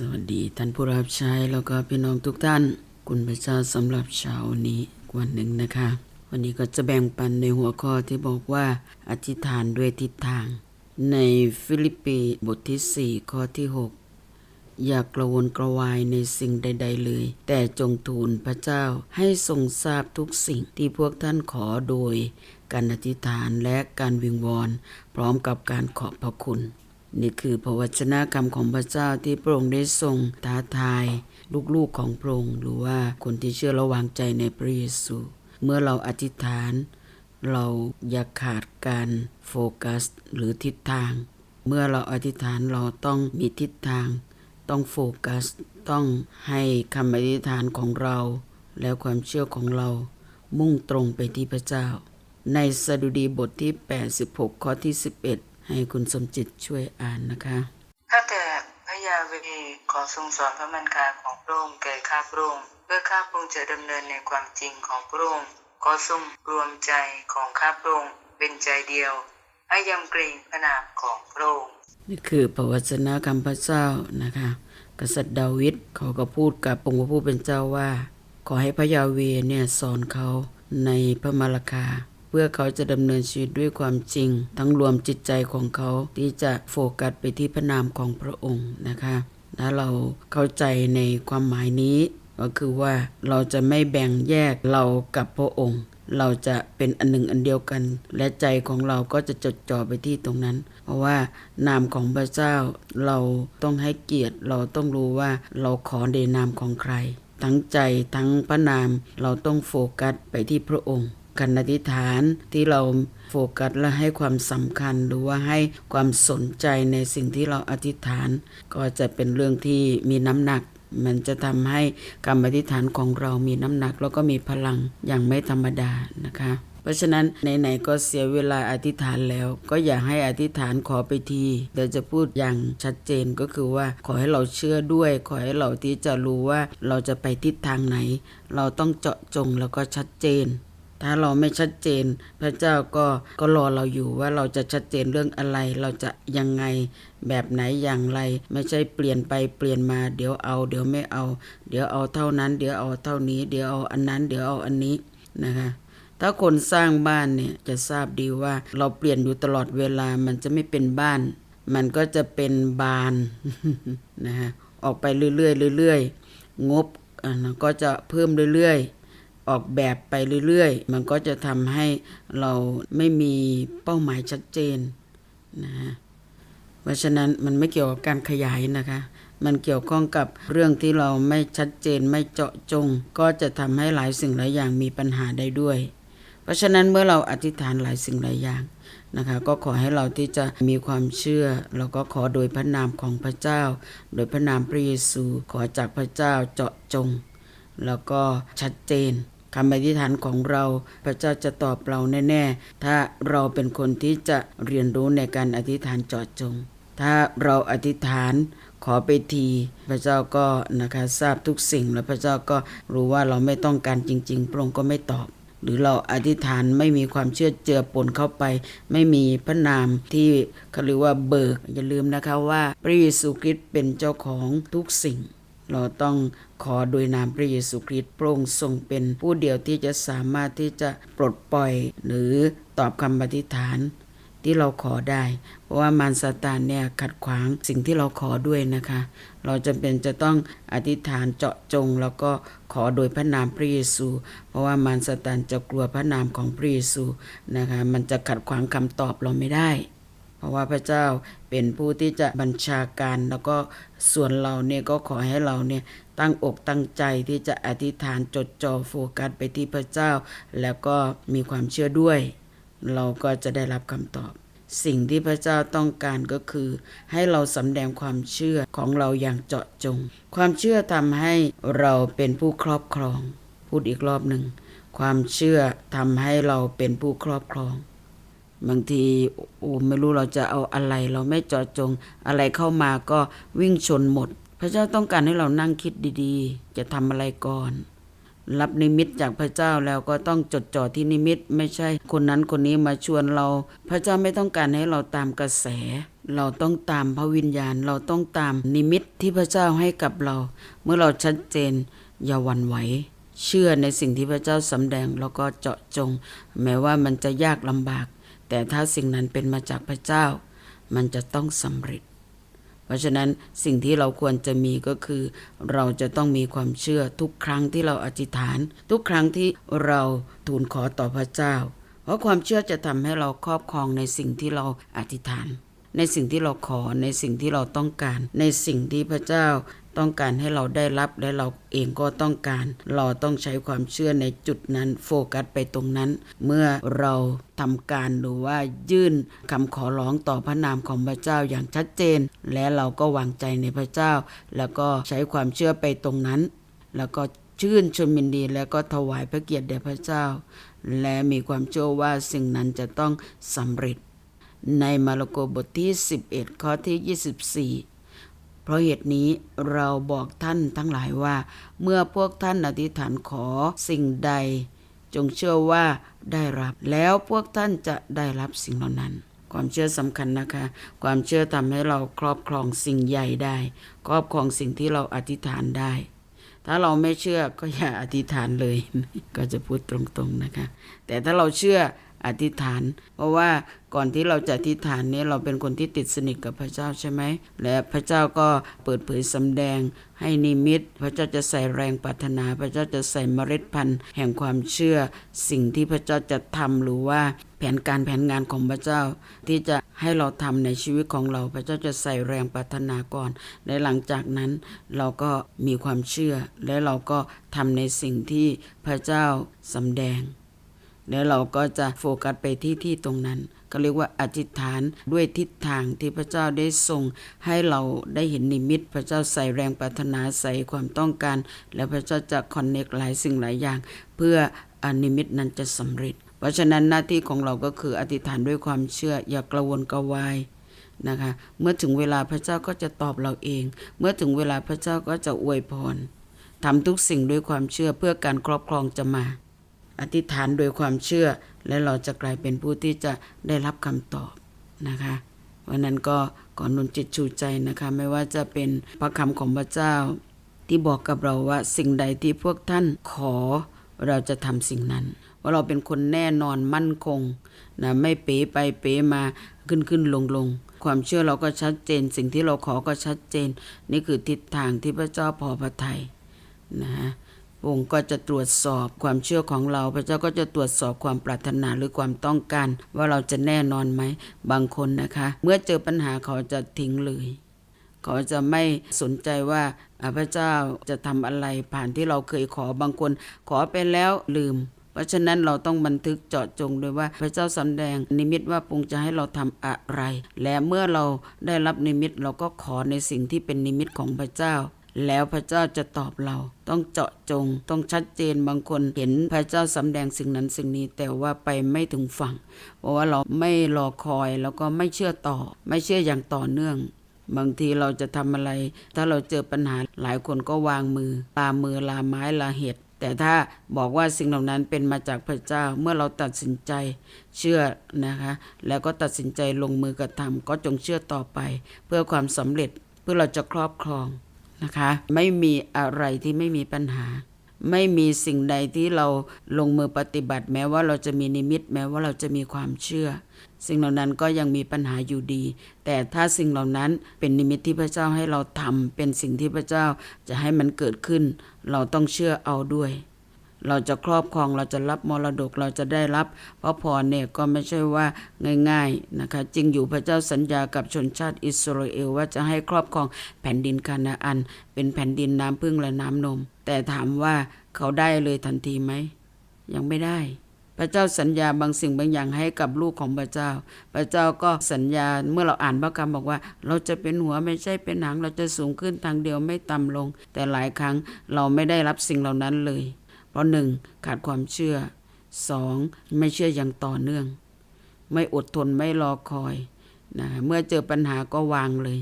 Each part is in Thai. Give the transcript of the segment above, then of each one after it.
สวัสดีท่านผู้รับใช้แล้วก็พี่น้องทุกท่าน คุณพระเจ้าสำหรับเช้านี้วันหนึ่งนะคะ วันนี้ก็จะแบ่งปันในหัวข้อที่บอกว่า อธิษฐานด้วยทิศทาง ในฟิลิปปีบทที่ 4 ข้อที่ 6 อย่ากระวนกระวายในสิ่งใด ๆ เลย แต่จงทูลพระเจ้าให้ทรงทราบทุกสิ่งที่พวกท่านขอโดย การอธิษฐานและการวิงวอน พร้อมกับการขอบพระคุณ นี่คือพระวจนะคำของพระเจ้าที่พระองค์ได้ทรงท้าทาย ลูกๆของพระองค์หรือว่าคนที่เชื่อและวางใจในพระเยซู เมื่อเราอธิษฐาน เราอย่าขาดการโฟกัสหรือทิศทาง เมื่อเราอธิษฐานเราต้องมีทิศทาง ต้องโฟกัส ต้องให้คำอธิษฐานของเรา แล้วความเชื่อของเรามุ่งตรงไปที่พระเจ้า ในสดุดีบทที่ 86 ข้อที่ 11 ให้คุณสมจิตช่วยอ่านนะคะข้าแต่พระยาเวขอทรงสอนพระมันคาของพระองค์แก่ข้าพระองค์เพื่อข้าพระองค์จะดำเนินในความจริงของพระองค์ขอทรงรวมใจของข้าพระองค์เป็นใจเดียว ให้ยำเกรงพระนามของพระองค์นี่คือพระวจนะคำพระเจ้านะคะ กษัตริย์ดาวิดเขาก็พูดกับองค์พระผู้เป็นเจ้าว่า ขอให้พระยาเวเนี่ยสอนเขาในพระมารคาเพื่อเขาจะดำเนินชีวิตด้วยความจริง ทั้งรวมจิตใจของเขาที่จะโฟกัสไปที่พระนามของพระองค์นะคะถ้าเราเข้าใจในความหมายนี้ ก็คือว่าเราจะไม่แบ่งแยกเรากับพระองค์ เราจะเป็นอันหนึ่งอันเดียวกัน และใจของเราก็จะจดจ่อไปที่ตรงนั้น เพราะว่านามของพระเจ้าเราต้องให้เกียรติ เราต้องรู้ว่าเราขอในนามของใคร ทั้งใจทั้งพระนามเราต้องโฟกัสไปที่พระองค์ การอธิษฐานที่เราโฟกัสและให้ความสำคัญหรือว่าให้ความสนใจในสิ่งที่เราอธิษฐาน ก็จะเป็นเรื่องที่มีน้ำหนัก มันจะทำให้คำอธิษฐานของเรามีน้ำหนัก แล้วก็มีพลังอย่างไม่ธรรมดานะคะเพราะฉะนั้นไหนๆก็เสียเวลาอธิษฐานแล้ว ก็อย่าให้อธิษฐานขอไปที เดี๋ยวจะพูดอย่างชัดเจนก็คือว่าขอให้เราเชื่อด้วย ขอให้เราที่จะรู้ว่าเราจะไปทิศทางไหน เราต้องเจาะจงแล้วก็ชัดเจน ถ้าเราไม่ชัดเจน พระเจ้าก็ก็รอเราอยู่ว่าเราจะชัดเจนเรื่องอะไร เราจะยังไงแบบไหนอย่างไร ไม่ใช่เปลี่ยนไปเปลี่ยนมา เดี๋ยวเอา เดี๋ยวไม่เอา เดี๋ยวเอาเท่านั้น เดี๋ยวเอาเท่านี้ เดี๋ยวเอาอันนั้น เดี๋ยวเอาอันนี้นะคะถ้าคนสร้างบ้านเนี่ยจะทราบดีว่าเราเปลี่ยนอยู่ตลอดเวลามันจะไม่เป็นบ้าน มันก็จะเป็นบานนะฮะออกไปเรื่อยๆเรื่อยๆงบอะก็จะเพิ่มเรื่อยๆ ออกแบบไปเรื่อยๆ มันก็จะทำให้เราไม่มีเป้าหมายชัดเจนนะฮะเพราะฉะนั้นมันไม่เกี่ยวกับการขยายนะคะ มันเกี่ยวข้องกับเรื่องที่เราไม่ชัดเจนไม่เจาะจง ก็จะทำให้หลายสิ่งหลายอย่างมีปัญหาได้ด้วย เพราะฉะนั้นเมื่อเราอธิษฐานหลายสิ่งหลายอย่างนะคะก็ขอให้เราที่จะมีความเชื่อ แล้วก็ขอโดยพระนามของพระเจ้า โดยพระนามพระเยซู ขอจากพระเจ้าเจาะจง แล้วก็ชัดเจน คำอธิษฐานของเรา พระเจ้าจะตอบเราแน่ๆ ถ้าเราเป็นคนที่จะเรียนรู้ในการอธิษฐานเจาะจง ถ้าเราอธิษฐานขอไปที พระเจ้าก็นะคะทราบทุกสิ่ง แล้วพระเจ้าก็รู้ว่าเราไม่ต้องการจริงๆพระองค์ก็ไม่ตอบหรือเราอธิษฐานไม่มีความเชื่อเจือปนเข้าไป ไม่มีพระนามที่เขาเรียกว่าเบิก อย่าลืมนะคะว่าพระเยซูคริสต์เป็นเจ้าของทุกสิ่ง เราต้องขอโดยนามพระเยซูคริสต์พระองค์ทรงเป็นผู้เดียวที่จะสามารถที่จะปลดปล่อยหรือตอบคำอธิษฐานที่เราขอได้ เพราะว่ามารซาตานเนี่ยขัดขวางสิ่งที่เราขอด้วยนะคะ เราจำเป็นจะต้องอธิษฐานเจาะจง แล้วก็ขอโดยพระนามพระเยซู เพราะว่ามารซาตานจะกลัวพระนามของพระเยซูนะคะ มันจะขัดขวางคำตอบเราไม่ได้ ราะว่าพระเจ้าเป็นผู้ที่จะบัญชาการ แล้วก็ส่วนเราเนี่ยก็ขอให้เราเนี่ยตั้งอกตั้งใจที่จะอธิษฐานจดจ่อโฟกัสไปที่พระเจ้า แล้วก็มีความเชื่อด้วย เราก็จะได้รับคำตอบ สิ่งที่พระเจ้าต้องการก็คือ ให้เราสำแดงความเชื่อของเราอย่างเจาะจง ความเชื่อทำให้เราเป็นผู้ครอบครอง พูดอีกรอบหนึ่ง ความเชื่อทำให้เราเป็นผู้ครอบครอง บางทีโอ้ไม่รู้เราจะเอาอะไร เราไม่จาะจงอะไรเข้ามาก็วิ่งชนหมด พระเจ้าต้องการให้เรานั่งคิดดีๆ จะทำอะไรก่อน รับนิมิตจากพระเจ้าแล้วก็ต้องจดจ่อที่นิมิตไม่ใช่คนนั้นคนนี้มาชวนเรา พระเจ้าไม่ต้องการให้เราตามกระแส เราต้องตามพระวิญญาณ เราต้องตามนิมิตที่พระเจ้าให้กับเรา เมื่อเราชัดเจนอย่าหวั่นไหวเชื่อในสิ่งที่พระเจ้าสำแดงแล้วก็เจาะจง แม้ว่ามันจะยากลำบาก แต่ถ้าสิ่งนั้นเป็นมาจากพระเจ้า มันจะต้องสำเร็จ เพราะฉะนั้นสิ่งที่เราควรจะมีก็คือ เราจะต้องมีความเชื่อทุกครั้งที่เราอธิษฐาน ทุกครั้งที่เราทูลขอต่อพระเจ้า เพราะความเชื่อจะทำให้เราครอบครองในสิ่งที่เราอธิษฐาน ในสิ่งที่เราขอในสิ่งที่เราต้องการ ในสิ่งที่พระเจ้า ต้องการให้เราได้รับและเราเองก็ต้องการ เราต้องใช้ความเชื่อในจุดนั้นโฟกัสไปตรงนั้น เมื่อเราทำการหรือว่ายื่นคำขอร้องต่อพระนามของพระเจ้าอย่างชัดเจน และเราก็วางใจในพระเจ้า แล้วก็ใช้ความเชื่อไปตรงนั้น แล้วก็ชื่นชมยินดีแล้วก็ถวายพระเกียรติแด่พระเจ้า และมีความเชื่อว่าสิ่งนั้นจะต้องสำเร็จ ในมาระโกบทที่ 11 ข้อที่ 24 เพราะเหตุนี้เราบอกท่านทั้งหลายว่า เมื่อพวกท่านอธิษฐานขอสิ่งใด จงเชื่อว่าได้รับ แล้วพวกท่านจะได้รับสิ่งเหล่านั้น ความเชื่อสำคัญนะคะ ความเชื่อทำให้เราครอบครองสิ่งใหญ่ได้ ครอบครองสิ่งที่เราอธิษฐานได้ถ้าเราไม่เชื่อก็อย่าอธิษฐานเลย ก็จะพูดตรงๆนะคะ แต่ถ้าเราเชื่อ อธิษฐาน เพราะว่าก่อนที่เราจะอธิษฐานนี่ยเราเป็นคนที่ติดสนิทกับพระเจ้าใช่ไหมและพระเจ้าก็เปิดเผยสำแดง ให้นิมิต พระเจ้าจะใส่แรงปรารถนา พระเจ้าจะใส่เมล็ดพันธุ์ แห่งความเชื่อ สิ่งที่พระเจ้าจะทำหรือว่าแผนการแผนงานของพระเจ้า ที่จะให้เราทำในชีวิตของเรา พระเจ้าจะใส่แรงปรารถนาก่อนและหลังจากนั้นเราก็มีความเชื่อ และเราก็ทำในสิ่งที่พระเจ้าสำแดง แล้วเราก็จะโฟกัสไปที่ที่ตรงนั้นก็เรียกว่าอธิษฐานด้วยทิศทางที่พระเจ้าได้ทรงให้เราได้เห็นนิมิต พระเจ้าใส่แรงปรารถนาใส่ความต้องการ แล้วพระเจ้าจะคอนเนคหลายสิ่งหลายอย่าง เพื่ออนิมิตนั้นจะสำเร็จ เพราะฉะนั้นหน้าที่ของเราก็คืออธิษฐานด้วยความเชื่ออย่ากระวนกระวายนะคะเมื่อถึงเวลาพระเจ้าก็จะตอบเราเอง เมื่อถึงเวลาพระเจ้าก็จะอวยพรทำทุกสิ่งด้วยความเชื่อเพื่อการครอบครองจะมา อธิษฐานโดยความเชื่อ และเราจะกลายเป็นผู้ที่จะได้รับคำตอบนะคะวันนั้นก็ก่อนนุนจิตชูใจนะคะไม่ว่าจะเป็นพระคำของพระเจ้า ที่บอกกับเราว่าสิ่งใดที่พวกท่านขอเราจะทำสิ่งนั้น ว่าเราเป็นคนแน่นอนมั่นคงนะไม่เป๋ไปเป๋มาขึ้นขึ้นลงลงความเชื่อเราก็ชัดเจน สิ่งที่เราขอก็ชัดเจน นี่คือทิศทางที่พระเจ้าพอพระทัยนะฮะ องค์ก็จะตรวจสอบความเชื่อของเรา พระเจ้าก็จะตรวจสอบความปรารถนาหรือความต้องการ ว่าเราจะแน่นอนไหมบางคนนะคะ เมื่อเจอปัญหาเขาจะทิ้งเลยเขาจะไม่สนใจว่าพระเจ้าจะทำอะไรผ่านที่เราเคยขอบางคน ขอไปแล้วลืม เพราะฉะนั้นเราต้องบันทึกเจาะจงด้วยว่าพระเจ้าสำแดงนิมิตว่าพระองค์จะให้เราทำอะไร และเมื่อเราได้รับนิมิตเราก็ขอในสิ่งที่เป็นนิมิตของพระเจ้า แล้วพระเจ้าจะตอบเรา ต้องเจาะจง ต้องชัดเจนบางคนเห็นพระเจ้าสำแดงสิ่งนั้นสิ่งนี้ แต่ว่าไปไม่ถึงฝั่ง เพราะว่าเราไม่รอคอยแล้วก็ไม่เชื่อต่อ ไม่เชื่ออย่างต่อเนื่องบางทีเราจะทำอะไร ถ้าเราเจอปัญหาหลายคนก็วางมือ ลามือลาไม้ลาเห็ดแต่ถ้าบอกว่าสิ่งเหล่านั้นเป็นมาจากพระเจ้าเมื่อเราตัดสินใจเชื่อนะคะ แล้วก็ตัดสินใจลงมือกระทำก็จงเชื่อต่อไป เพื่อความสำเร็จเพื่อเราจะครอบครอง นะคะ ไม่มีอะไรที่ไม่มีปัญหา ไม่มีสิ่งใดที่เราลงมือปฏิบัติ แม้ว่าเราจะมีนิมิต แม้ว่าเราจะมีความเชื่อ สิ่งเหล่านั้นก็ยังมีปัญหาอยู่ดี แต่ถ้าสิ่งเหล่านั้นเป็นนิมิตที่พระเจ้าให้เราทำเป็นสิ่งที่พระเจ้าจะให้มันเกิดขึ้น เราต้องเชื่อเอาด้วย เราจะครอบครองเราจะรับมรดกเราจะได้รับเพราะพรเนี่ยก็ไม่ใช่ว่าง่ายๆนะคะจริงอยู่พระเจ้าสัญญากับชนชาติอิสราเอลว่าจะให้ครอบครองแผ่นดินคานาอัน เป็นแผ่นดินน้ำพึ่งและน้ำนม แต่ถามว่าเขาได้เลยทันทีไหม ยังไม่ได้ พระเจ้าสัญญาบางสิ่งบางอย่างให้กับลูกของพระเจ้า พระเจ้าก็สัญญาเมื่อเราอ่านพระคำบอกว่า เราจะเป็นหัวไม่ใช่เป็นหางเราจะสูงขึ้นทางเดียวไม่ต่ำลง แต่หลายครั้งเราไม่ได้รับสิ่งเหล่านั้นเลย ราะหนึ่งขาดความเชื่อสองไม่เชื่ออย่างต่อเนื่อง ไม่อดทนไม่รอคอยนะเมื่อเจอปัญหาก็วางเลย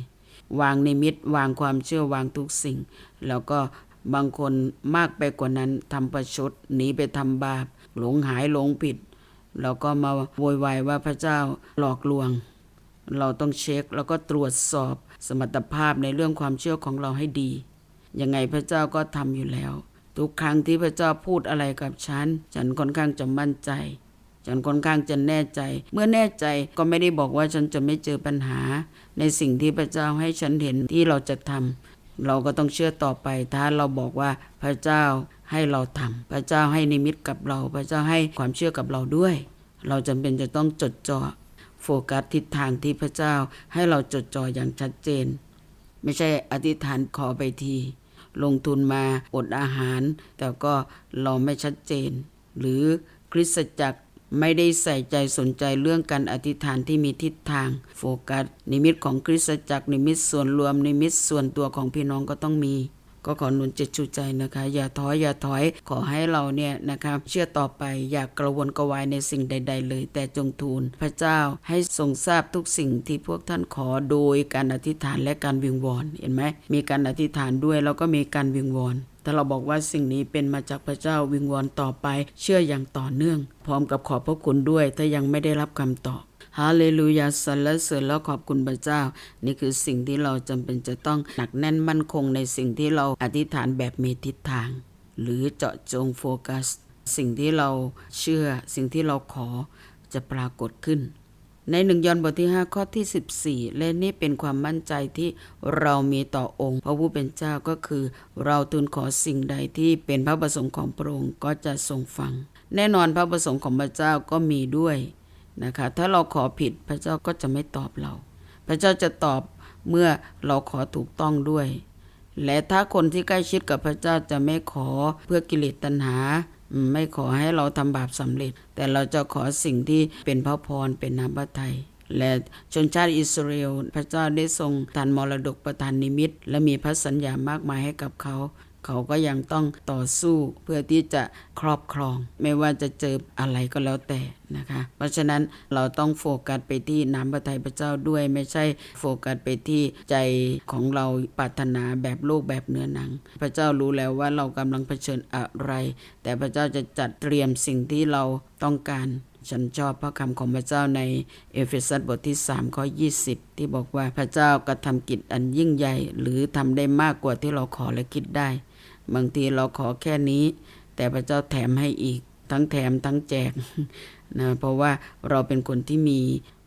วางนิมิตวางความเชื่อวางทุกสิ่ง แล้วก็บางคนมากไปกว่านั้นทำประชดหนีไปทำบาป หลงหายหลงผิด แล้วก็มาโวยวายว่าพระเจ้าหลอกลวง เราต้องเช็คแล้วก็ตรวจสอบสมรรถภาพในเรื่องความเชื่อของเราให้ดียังไงพระเจ้าก็ทำอยู่แล้ว ทุกครั้งที่พระเจ้าพูดอะไรกับฉัน ฉันค่อนข้างจะมั่นใจ ฉันค่อนข้างจะแน่ใจ เมื่อแน่ใจก็ไม่ได้บอกว่าฉันจะไม่เจอปัญหา ในสิ่งที่พระเจ้าให้ฉันเห็นที่เราจะทำเราก็ต้องเชื่อต่อไป ถ้าเราบอกว่าพระเจ้าให้เราทำพระเจ้าให้นิมิตกับเรา พระเจ้าให้ความเชื่อกับเราด้วย เราจำเป็นจะต้องจดจ่อโฟกัสทิศทางที่พระเจ้าให้เราจดจ่ออย่างชัดเจน ไม่ใช่อธิษฐานขอไปที ลงทุนมาอดอาหาร แต่ก็เราไม่ชัดเจน หรือคริสตจักรไม่ได้ใส่ใจสนใจเรื่องการอธิษฐานที่มีทิศทาง โฟกัสนิมิตของคริสตจักรนิมิตส่วนรวมนิมิตส่วนตัวของพี่น้องก็ต้องมี ก็ขอหนุนจิตชูใจนะคะ อย่าท้ออย่าถอยขอให้เราเนี่ยนะครับเชื่อต่อไปอย่ากกระวนกระวายในสิ่งใด ๆ เลย แต่จงทูลพระเจ้าให้ทรงทราบทุกสิ่งที่พวกท่านขอโดยการอธิษฐานและการวิงวอนเห็นไหมมีการอธิษฐานด้วยแล้วก็มีการวิงวอนถ้าเราบอกว่าสิ่งนี้เป็นมาจากพระเจ้าวิงวอนต่อไป เชื่ออย่างต่อเนื่อง พร้อมกับขอบพระคุณด้วยถ้ายังไม่ได้รับคำตอบ ฮาเลลูยาสรรเสริญแล้วขอบคุณพระเจ้า นี่คือสิ่งที่เราจำเป็นจะต้องหนักแน่นมั่นคงในสิ่งที่เราอธิษฐานแบบมีทิศทาง หรือเจาะจงโฟกัส สิ่งที่เราเชื่อ สิ่งที่เราขอจะปรากฏขึ้น ในหนึ่งยอห์นบทที่ 5 ข้อที่ 14 และนี่เป็นความมั่นใจที่เรามีต่อองค์ พระผู้เป็นเจ้าก็คือ เราทูลขอสิ่งใดที่เป็นพระประสงค์ของพระองค์ก็จะทรงฟัง แน่นอนพระประสงค์ของพระเจ้าก็มีด้วย นะคะ ถ้าเราขอผิดพระเจ้าก็จะไม่ตอบเรา พระเจ้าจะตอบเมื่อเราขอถูกต้องด้วย และถ้าคนที่ใกล้ชิดกับพระเจ้าจะไม่ขอเพื่อกิเลสตัณหา ไม่ขอให้เราทำบาปสำเร็จ แต่เราจะขอสิ่งที่เป็นพระพรเป็นน้ำพระทัยและชนชาติอิสราเอลพระเจ้าได้ทรงทานมรดกประทานนิมิต และมีพระสัญญามากมายให้กับเขา เขาก็ยังต้องต่อสู้เพื่อที่จะครอบครอง ไม่ว่าจะเจออะไรก็แล้วแต่นะคะ เพราะฉะนั้นเราต้องโฟกัสไปที่น้ำพระทัยพระเจ้าด้วยไม่ใช่โฟกัสไปที่ใจของเราปรารถนาแบบโลกแบบเนื้อหนัง พระเจ้ารู้แล้วว่าเรากำลังเผชิญอะไร แต่พระเจ้าจะจัดเตรียมสิ่งที่เราต้องการฉันชอบพระคำของพระเจ้าในเอเฟซัสบทที่3ข้อ20 ที่บอกว่าพระเจ้ากระทำกิจอันยิ่งใหญ่ หรือทำได้มากกว่าที่เราขอและคิดได้ บางทีเราขอแค่นี้ แต่พระเจ้าแถมให้อีก ทั้งแถมทั้งแจกนะเพราะว่าเราเป็นคนที่มี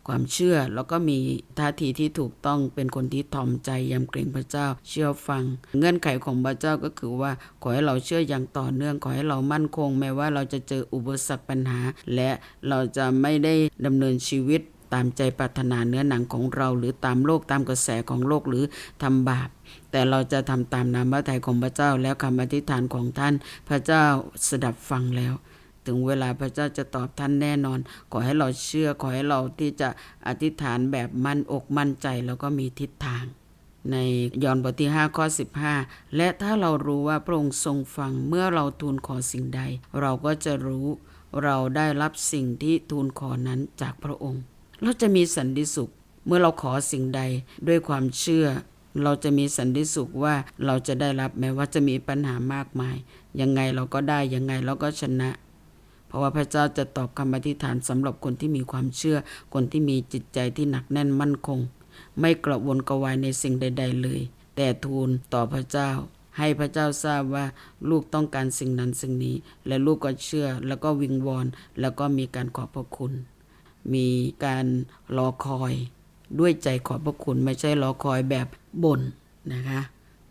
ความเชื่อแล้วก็มีท่าทีที่ถูกต้องเป็นคนที่ถ่อมใจยำเกรงพระเจ้า เชื่อฟัง เงื่อนไขของพระเจ้าก็คือว่า ขอให้เราเชื่ออย่างต่อเนื่องขอให้เรามั่นคง แม้ว่าเราจะเจออุปสรรคปัญหา และเราจะไม่ได้ดำเนินชีวิต ตามใจปรารถนาเนื้อหนังของเรา หรือตามโลกตามกระแสของโลกหรือทำบาป แต่เราจะทำตามน้ำพระทัยของพระเจ้าแล้วคำอธิษฐานของท่าน พระเจ้าสดับฟังแล้ว ถึงเวลาพระเจ้าจะตอบท่านแน่นอน ขอให้เราเชื่อขอให้เราที่จะอธิษฐานแบบมั่นอกมั่นใจแล้วก็มีทิศทางในยอห์นบทที่ 5 ข้อ 15 และถ้าเรารู้ว่าพระองค์ทรงฟังเมื่อเราทูลขอสิ่งใด เราก็จะรู้เราได้รับสิ่งที่ทูลขอนั้นจากพระองค์ เราจะมีสันติสุข เมื่อเราขอสิ่งใดด้วยความเชื่อ เราจะมีสันติสุขว่าเราจะได้รับแม้ว่าจะมีปัญหามากมาย ยังไงเราก็ได้ยังไงเราก็ชนะ เพราะว่าพระเจ้าจะตอบคำอธิษฐานสำหรับคนที่มีความเชื่อ คนที่มีจิตใจที่หนักแน่นมั่นคง ไม่กระวนกระวายในสิ่งใด ๆ เลย แต่ทูลต่อพระเจ้าให้พระเจ้าทราบว่าลูกต้องการสิ่งนั้นสิ่งนี้ และลูกก็เชื่อแล้วก็วิงวอนแล้วก็มีการขอบพระคุณ มีการรอคอยด้วยใจขอบพระคุณไม่ใช่รอคอยแบบบ่นนะคะ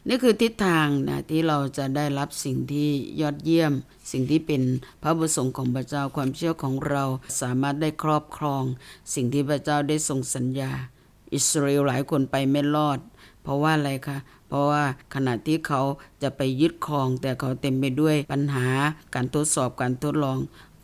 นี่คือทิศทางนะที่เราจะได้รับสิ่งที่ยอดเยี่ยม สิ่งที่เป็นพระประสงค์ของพระเจ้าความเชื่อของเราสามารถได้ครอบครอง สิ่งที่พระเจ้าได้ทรงสัญญา อิสราเอลหลายคนไปไม่รอด เพราะว่าอะไรคะเพราะว่าขณะที่เขาจะไปยึดครอง แต่เขาเต็มไปด้วยปัญหาการทดสอบการทดลอง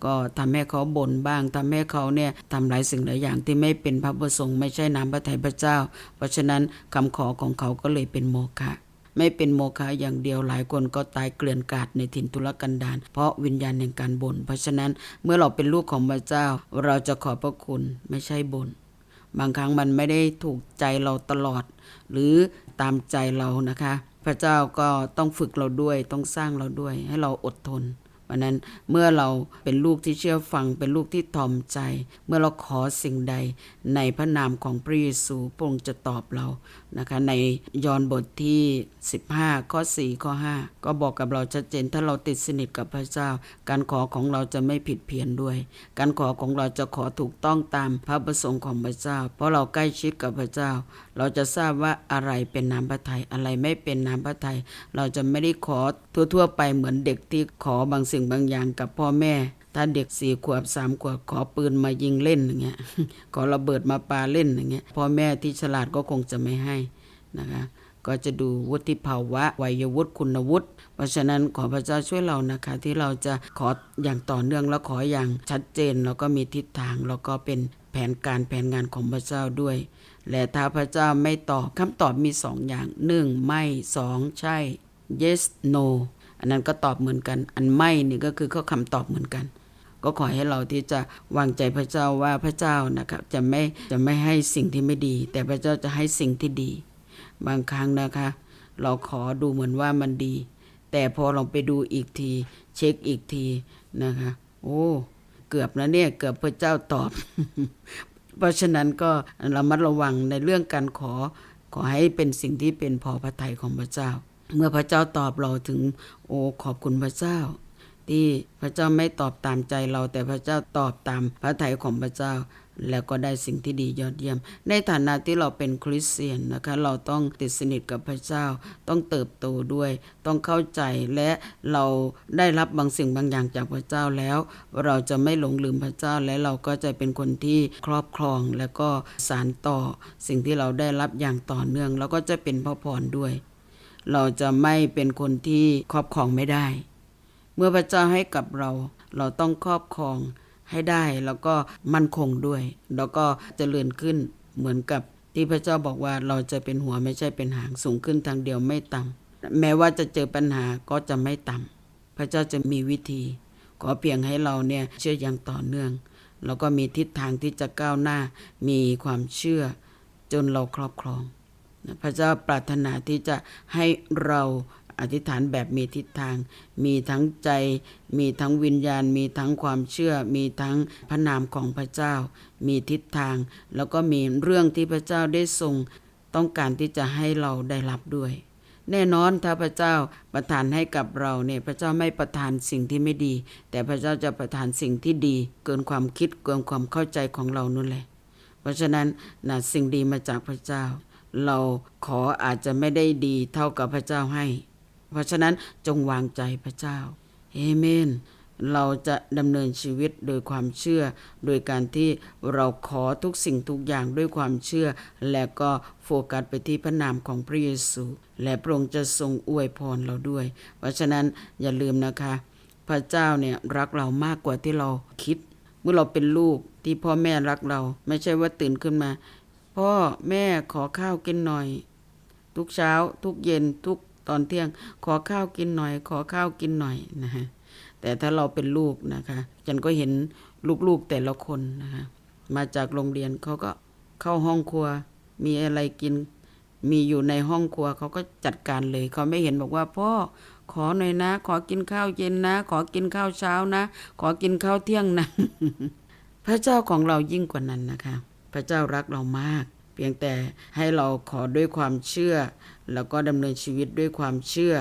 ก็ทำให้เขาบ่นบ้างทำให้เขาเนี่ยทำหลายสิ่งหลายอย่างที่ไม่เป็นพระประสงค์ไม่ใช่น้ำพระทัยพระเจ้า เพราะฉะนั้นคำขอของเขาก็เลยเป็นโมฆะไม่เป็นโมฆะอย่างเดียวหลายคนก็ตายเกลื่อนกาดในถิ่นทุรกันดารเพราะวิญญาณแห่งการบ่นเพราะฉะนั้นเมื่อเราเป็นลูกของพระเจ้า เราจะขอพระคุณไม่ใช่บ่นบางครั้งมันไม่ได้ถูกใจเราตลอด หรือตามใจเรานะคะ พระเจ้าก็ต้องฝึกเราด้วยต้องสร้างเราด้วยให้เราอดทน ราะนั้นเมื่อเราเป็นลูกที่เชื่อฟังเป็นลูกที่ทอมใจ เมื่อเราขอสิ่งใดในพระนามของพระเยซูพระองค์จะตอบเรานะคะในยอห์นบทที่ 15 ข้อ 4 ข้อ 5 ก็บอกกับเราชัดเจนถ้าเราติดสนิทกับพระเจ้า การขอของเราจะไม่ผิดเพี้ยนด้วย การขอของเราจะขอถูกต้องตามพระประสงค์ของพระเจ้า เพราะเราใกล้ชิดกับพระเจ้า เราจะทราบว่าอะไรเป็นน้ำพระทัยอะไรไม่เป็นน้ำพระทัยเราจะไม่ได้ขอทั่วๆ ไปเหมือนเด็กที่ขอบางสิ่งบางอย่างกับพ่อแม่ถ้าเด็กสี่ขวบสามขวบขอปืนมายิงเล่นอย่างเงี้ยขอระเบิดมาปาเล่นอย่างเงี้ยพ่อแม่ที่ฉลาดก็คงจะไม่ให้นะคะ ก็จะดูวุฒิภาวะวัยวุฒิคุณวุฒิเพราะฉะนั้นขอพระเจ้าช่วยเรานะคะ ที่เราจะขออย่างต่อเนื่องแล้วขออย่างชัดเจน แล้วก็มีทิศทางแล้วก็เป็นแผนการแผนงานของพระเจ้าด้วย และถ้าพระเจ้าไม่ตอบคำตอบมีสองอย่างหนึ่งไม่สองใช่ yes no อันนั้นก็ตอบเหมือนกัน อันไม่นี่ก็คือเขาคำตอบเหมือนกันก็ขอให้เราที่จะวางใจพระเจ้าว่าพระเจ้านะครับจะไม่จะไม่ให้สิ่งที่ไม่ดี แต่พระเจ้าจะให้สิ่งที่ดี บางครั้งนะคะ เราขอดูเหมือนว่ามันดี แต่พอเราไปดูอีกที เช็คอีกทีนะคะ โอ้เกือบนะเนี่ยเกือบพระเจ้าตอบ เพราะฉะนั้นก็ระมัดระวังในเรื่องการขอขอให้เป็นสิ่งที่เป็นพอพระทัยของพระเจ้า เมื่อพระเจ้าตอบเราถึง โอ้ขอบคุณพระเจ้า ที่พระเจ้าไม่ตอบตามใจเราแต่พระเจ้าตอบตามพระทัยของพระเจ้า แล้วก็ได้สิ่งที่ดียอดเยี่ยม ในฐานะที่เราเป็นคริสเตียนนะคะ เราต้องติดสนิทกับพระเจ้า ต้องเติบโตด้วย ต้องเข้าใจและเราได้รับบางสิ่งบางอย่างจากพระเจ้าแล้ว เราจะไม่หลงลืมพระเจ้าและเราก็จะเป็นคนที่ครอบครอง แล้วก็สานต่อสิ่งที่เราได้รับอย่างต่อเนื่อง แล้วก็จะเป็นพระพรด้วย เราจะไม่เป็นคนที่ครอบครองไม่ได้ เมื่อพระเจ้าให้กับเรา เราต้องครอบครอง ให้ได้แล้วก็มั่นคงด้วย แล้วก็เจริญขึ้นเหมือนกับที่พระเจ้าบอกว่าเราจะเป็นหัวไม่ใช่เป็นหางสูงขึ้นทางเดียวไม่ต่ำแม้ว่าจะเจอปัญหาก็จะไม่ต่ำพระเจ้าจะมีวิธี ขอเพียงให้เราเนี่ยเชื่ออย่างต่อเนื่อง แล้วก็มีทิศทางที่จะก้าวหน้า มีความเชื่อจนเราครอบครอง พระเจ้าปรารถนาที่จะให้เรา อธิษฐานแบบมีทิศทาง มีทั้งใจ มีทั้งวิญญาณ มีทั้งความเชื่อ มีทั้งพระนามของพระเจ้า มีทิศทาง แล้วก็มีเรื่องที่พระเจ้าได้ทรงต้องการที่จะให้เราได้รับด้วย แน่นอนถ้าพระเจ้าประทานให้กับเราเนี่ยพระเจ้าไม่ประทานสิ่งที่ไม่ดี แต่พระเจ้าจะประทานสิ่งที่ดี เกินความคิดเกินความเข้าใจของเรานั่นแหละ เพราะฉะนั้นนะสิ่งดีมาจากพระเจ้า เราขออาจจะไม่ได้ดีเท่ากับพระเจ้าให้ เพราะฉะนั้นจงวางใจพระเจ้าเอเมน เราจะดำเนินชีวิตโดยความเชื่อ โดยการที่เราขอทุกสิ่งทุกอย่างด้วยความเชื่อ และก็โฟกัสไปที่พระนามของพระเยซู และพระองค์จะทรงอวยพรเราด้วย เพราะฉะนั้นอย่าลืมนะคะ พระเจ้าเนี่ยรักเรามากกว่าที่เราคิด เมื่อเราเป็นลูกที่พ่อแม่รักเรา ไม่ใช่ว่าตื่นขึ้นมา พ่อแม่ขอข้าวกินหน่อย ทุกเช้า ทุกเย็นทุก ตอนเที่ยง ขอข้าวกินหน่อย ขอข้าวกินหน่อยนะฮะแต่ถ้าเราเป็นลูกนะคะฉันก็เห็นลูกๆแต่ละคนนะคะมาจากโรงเรียนเขาก็เข้าห้องครัว มีอะไรกิน มีอยู่ในห้องครัวเขาก็จัดการเลยเขาไม่เห็นบอกว่าพ่อขอหน่อยนะ ขอกินข้าวเย็นนะ ขอกินข้าวเช้านะ ขอกินข้าวเที่ยงนะ พระเจ้าของเรายิ่งกว่านั้นนะคะ พระเจ้ารักเรามาก เพียงแต่ให้เราขอด้วยความเชื่อ แล้วก็ดำเนินชีวิตด้วยความเชื่อ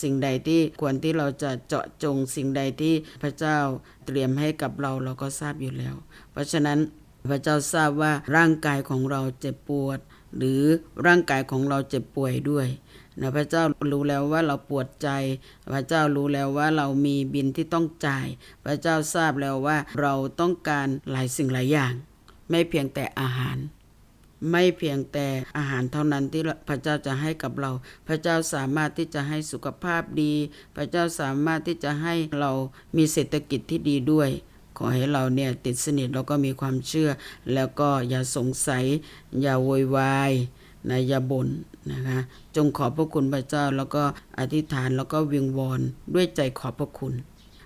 สิ่งใดที่ควรที่เราจะเจาะจง สิ่งใดที่พระเจ้าเตรียมให้กับเราเราก็ทราบอยู่แล้ว เพราะฉะนั้นพระเจ้าทราบว่าร่างกายของเราเจ็บปวด หรือร่างกายของเราเจ็บป่วยด้วยนะพระเจ้ารู้แล้วว่าเราปวดใจ พระเจ้ารู้แล้วว่าเรามีบินที่ต้องจ่าย พระเจ้าทราบแล้วว่าเราต้องการหลายสิ่งหลายอย่าง ไม่เพียงแต่อาหาร ไม่เพียงแต่อาหารเท่านั้นที่พระเจ้าจะให้กับเรา พระเจ้าสามารถที่จะให้สุขภาพดี พระเจ้าสามารถที่จะให้เรามีเศรษฐกิจที่ดีด้วย ขอให้เราเนี่ยติดสนิทแล้วก็มีความเชื่อ แล้วก็อย่าสงสัย อย่าโวยวายนะอย่าบ่นนะคะจงขอบพระคุณพระเจ้าแล้วก็อธิษฐานแล้วก็วิงวอนด้วยใจขอบพระคุณ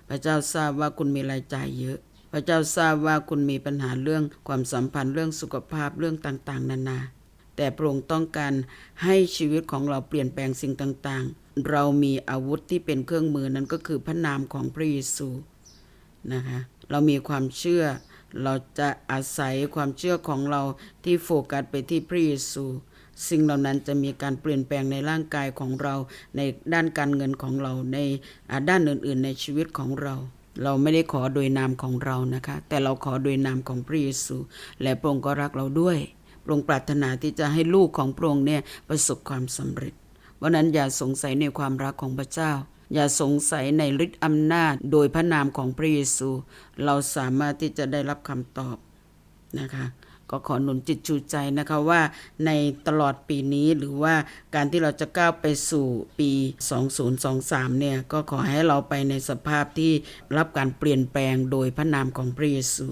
พระเจ้าทราบว่าคุณมีรายจ่ายเยอะ พระเจ้าทราบว่าคุณมีปัญหาเรื่องความสัมพันธ์เรื่องสุขภาพเรื่องต่างๆ นานา แต่พระองค์ต้องการให้ชีวิตของเราเปลี่ยนแปลงสิ่งต่างๆ เรามีอาวุธที่เป็นเครื่องมือนั้นก็คือพระนามของพระเยซูนะคะเรามีความเชื่อ เราจะอาศัยความเชื่อของเราที่โฟกัสไปที่พระเยซูสิ่งเหล่านั้นจะมีการเปลี่ยนแปลงในร่างกายของเรา ในด้านการเงินของเราในด้านอื่น ๆ ในชีวิตของเรา เราไม่ได้ขอโดยนามของเรานะคะ แต่เราขอโดยนามของพระเยซู และพระองค์ก็รักเราด้วยพระองค์ปรารถนาที่จะให้ลูกของพระองค์เนี่ยประสบความสำเร็จเพราะนั้นอย่าสงสัยในความรักของพระเจ้า อย่าสงสัยในฤทธิ์อำนาจโดยพระนามของพระเยซู เราสามารถที่จะได้รับคำตอบนะคะ ก็ขอหนุนจิตชูใจนะคะว่าในตลอดปีนี้หรือว่าการที่เราจะก้าวไปสู่ปี 2023 เนี่ย ก็ขอให้เราไปในสภาพที่รับการเปลี่ยนแปลงโดยพระนามของพระเยซู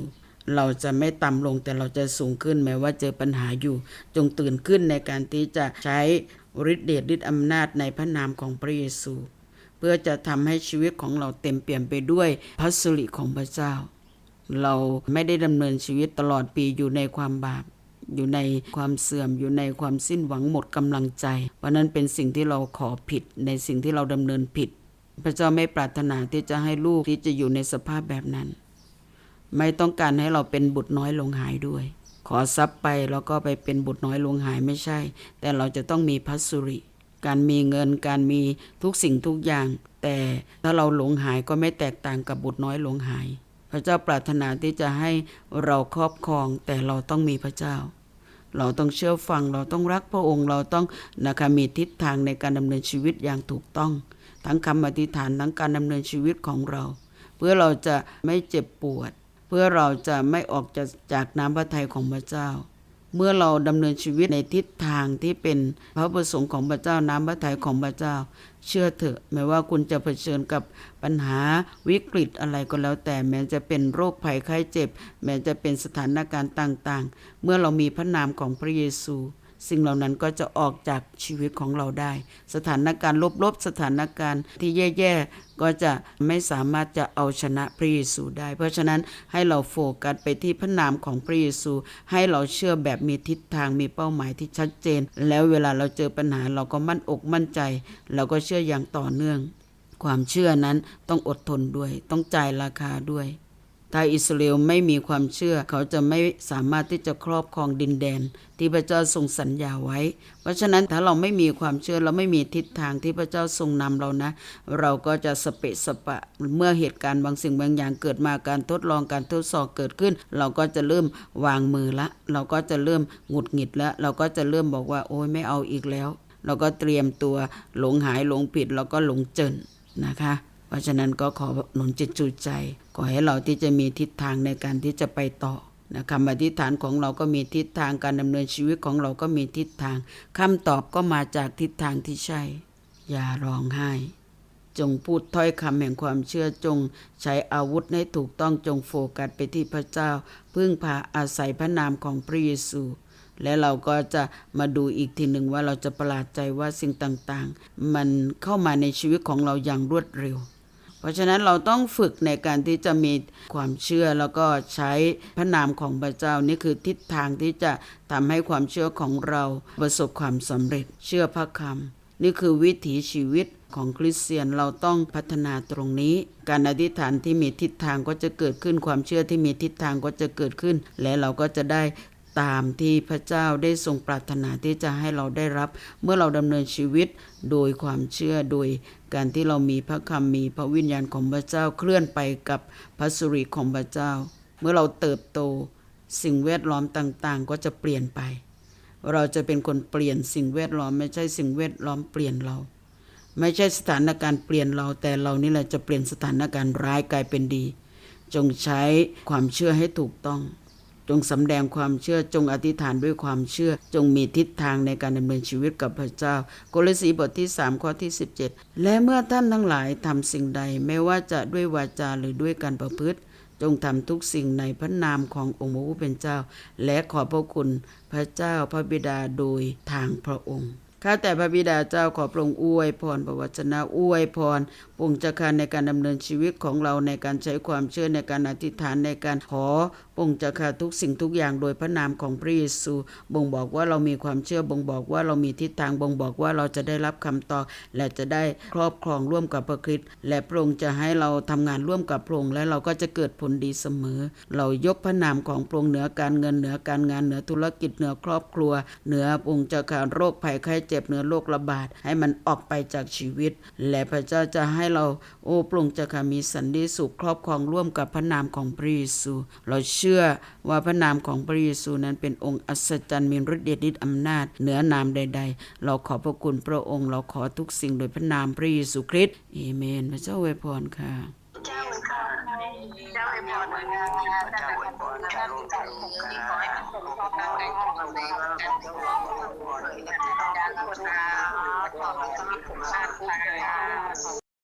เราจะไม่ต่ำลงแต่เราจะสูงขึ้นแม้ว่าเจอปัญหาอยู่ จงตื่นขึ้นในการที่จะใช้ฤทธิเดชฤทธิอำนาจในพระนามของพระเยซู เพื่อจะทำให้ชีวิตของเราเต็มเปี่ยมไปด้วยพระสิริของพระเจ้า เราไม่ได้ดำเนินชีวิตตลอดปีอยู่ในความบาป อยู่ในความเสื่อมอยู่ในความสิ้นหวังหมดกำลังใจเพราะนั้นเป็นสิ่งที่เราขอผิดในสิ่งที่เราดำเนินผิด พระเจ้าไม่ปรารถนาที่จะให้ลูกที่จะอยู่ในสภาพแบบนั้น ไม่ต้องการให้เราเป็นบุตรน้อยลงหายด้วย ขอทรัพย์ไปแล้วก็ไปเป็นบุตรน้อยลงหายไม่ใช่ แต่เราจะต้องมีพัสสุริการมีเงินการมีทุกสิ่งทุกอย่าง แต่ถ้าเราหลงหายก็ไม่แตกต่างกับบุตรน้อยหลงหาย ระเจ้าปรารถนาที่จะให้เราครอบครองแต่เราต้องมีพระเจ้า เราต้องเชื่อฟังเราต้องรักพระองค์เราต้องนะคะมีทิศทางในการดำเนินชีวิตอย่างถูกต้อง ทั้งคำอธิษฐานทั้งการดำเนินชีวิตของเรา เพื่อเราจะไม่เจ็บปวด เพื่อเราจะไม่ออกจากจากน้ำพระทัยของพระเจ้า เมื่อเราดำเนินชีวิตในทิศทางที่เป็นพระประสงค์ของพระเจ้าน้ำพระทัยของพระเจ้า เชื่อเถอะแม้ว่าคุณจะเผชิญกับปัญหาวิกฤตอะไรก็แล้ว แต่แม้จะเป็นโรคภัยไข้เจ็บ แม้จะเป็นสถานการณ์ต่าง ๆ เมื่อเรามีพระนามของพระเยซู สิ่งเหล่านั้นก็จะออกจากชีวิตของเราได้ สถานการณ์ลบๆ สถานการณ์ที่แย่ๆ ก็จะไม่สามารถจะเอาชนะพระเยซูได้ เพราะฉะนั้นให้เราโฟกัสไปที่พระนามของพระเยซู ให้เราเชื่อแบบมีทิศทางมีเป้าหมายที่ชัดเจน แล้วเวลาเราเจอปัญหาเราก็มั่นอกมั่นใจ เราก็เชื่ออย่างต่อเนื่อง ความเชื่อนั้นต้องอดทนด้วย ต้องจ่ายราคาด้วย ถ้าอิสราเอลไม่มีความเชื่อ เขาจะไม่สามารถที่จะครอบครองดินแดน ที่พระเจ้าทรงสัญญาไว้ เพราะฉะนั้นถ้าเราไม่มีความเชื่อเราไม่มีทิศทางที่พระเจ้าทรงนำเรานะ เราก็จะสเปะสปะเมื่อเหตุการณ์บางสิ่งบางอย่างเกิดมาการทดลองการทดสอบเกิดขึ้น เราก็จะเริ่มวางมือละ เราก็จะเริ่มหงุดหงิดละเราก็จะเริ่มบอกว่า โอ้ยไม่เอาอีกแล้ว เราก็เตรียมตัวหลงหายหลงผิดแล้วก็หลงเจินนะคะ ราะฉะนั้นก็ขอหนุนจิตจูใจ ขอให้เราที่จะมีทิศทางในการที่จะไปต่อนะคำอธิษฐานของเราก็มีทิศทางการดำเนินชีวิตของเราก็มีทิศทางคำตอบก็มาจากทิศทางที่ใช่ อย่าร้องไห้ จงพูดถ้อยคำแห่งความเชื่อจง ใช้อาวุธให้ถูกต้องจงโฟกัสไปที่พระเจ้า พึ่งพาอาศัยพระนามของพระเยซูและเราก็จะมาดูอีกทีหนึ่งว่าเราจะประหลาดใจว่าสิ่งต่างๆ มันเข้ามาในชีวิตของเราอย่างรวดเร็ว ราะฉะนั้นเราต้องฝึกในการที่จะมีความเชื่อแล้วก็ใช้พระนามของพระเจ้านี่คือทิศทางที่จะทำให้ความเชื่อของเราประสบความสำเร็จ เชื่อพระคำนี่คือวิถีชีวิตของคริสเตียนเราต้องพัฒนาตรงนี้ การอธิษฐานที่มีทิศทางก็จะเกิดขึ้นความเชื่อที่มีทิศทางก็จะเกิดขึ้น และเราก็จะได้ตามที่พระเจ้าได้ทรงปรารถนาที่จะให้เราได้รับ เมื่อเราดำเนินชีวิตโดยความเชื่อโดย การที่เรามีพระคำมีพระวิญญาณของพระเจ้าเคลื่อนไปกับพระสุริของพระเจ้า เมื่อเราเติบโตสิ่งแวดล้อมต่าง ๆ ก็จะเปลี่ยนไป เราจะเป็นคนเปลี่ยนสิ่งแวดล้อม ไม่ใช่สิ่งแวดล้อมเปลี่ยนเรา ไม่ใช่สถานการณ์เปลี่ยนเราแต่เรานี่แหละจะเปลี่ยนสถานการณ์ร้ายกลายเป็นดี จงใช้ความเชื่อให้ถูกต้อง จงสำแดงความเชื่อจงอธิษฐานด้วยความเชื่อ จงมีทิศทางในการดำเนินชีวิตกับพระเจ้า โกลสีบทที่3ข้อที่ 17 และเมื่อท่านทั้งหลายทำสิ่งใดไม่ว่าจะด้วยวาจาหรือด้วยการประพฤติ จงทำทุกสิ่งในพระนามขององค์พระผู้เป็นเจ้า และขอพระคุณพระเจ้าพระบิดาโดยทางพระองค์ ข้าแต่พระบิดาเจ้าขอพระองค์อวยพรพระวัจนะอวยพรพรงจ้าค่ะในการดำเนินชีวิตของเราในการใช้ความเชื่อในการอธิษฐานในการขอพรงจ้าค่ะทุกสิ่งทุกอย่างโดยพระนามของพระเยซูบ่งบอกว่าเรามีความเชื่อบ่งบอกว่าเรามีทิศทางบ่งบอกว่าเราจะได้รับคำตอบและจะได้ครอบครองร่วมกับพระคริสต์และพระองค์จะให้เราทำงานร่วมกับพระองค์และเราก็จะเกิดผลดีเสมอ เรายกพระนามของพระองค์เหนือการเงินเหนือการงานเหนือธุรกิจเหนือครอบครัว เหนือพระองค์จ้าค่ะโรคภัยไข้เจ็บเหนือโรคระบาด ให้มันออกไปจากชีวิต และพระเจ้าจะให้เราโอ้พระองจ้าค่ะมีสันติสุขครอบครองร่วมกับพระนามของพระเยซู เราเชื่อว่าพระนามของพระเยซูนั้นเป็นองค์อัศจรรย์มีฤทธิ์เดชฤทธิ์อำนาจเหนือนามใด ๆ เราขอพระคุณพระองค์เราขอทุกสิ่งโดยพระนามพระเยซูคริสต์เอเมน พระเจ้าอวยพรค่ะเจ้าอวยพร เจ้าอวยพรนะคะเจ้าอวยพรท่านใจของที่ขอให้มันสมความเราได้ของเราในการที่เราขอให้มันได้รับผลงาขอให้ชีวิตของชาติค่ะ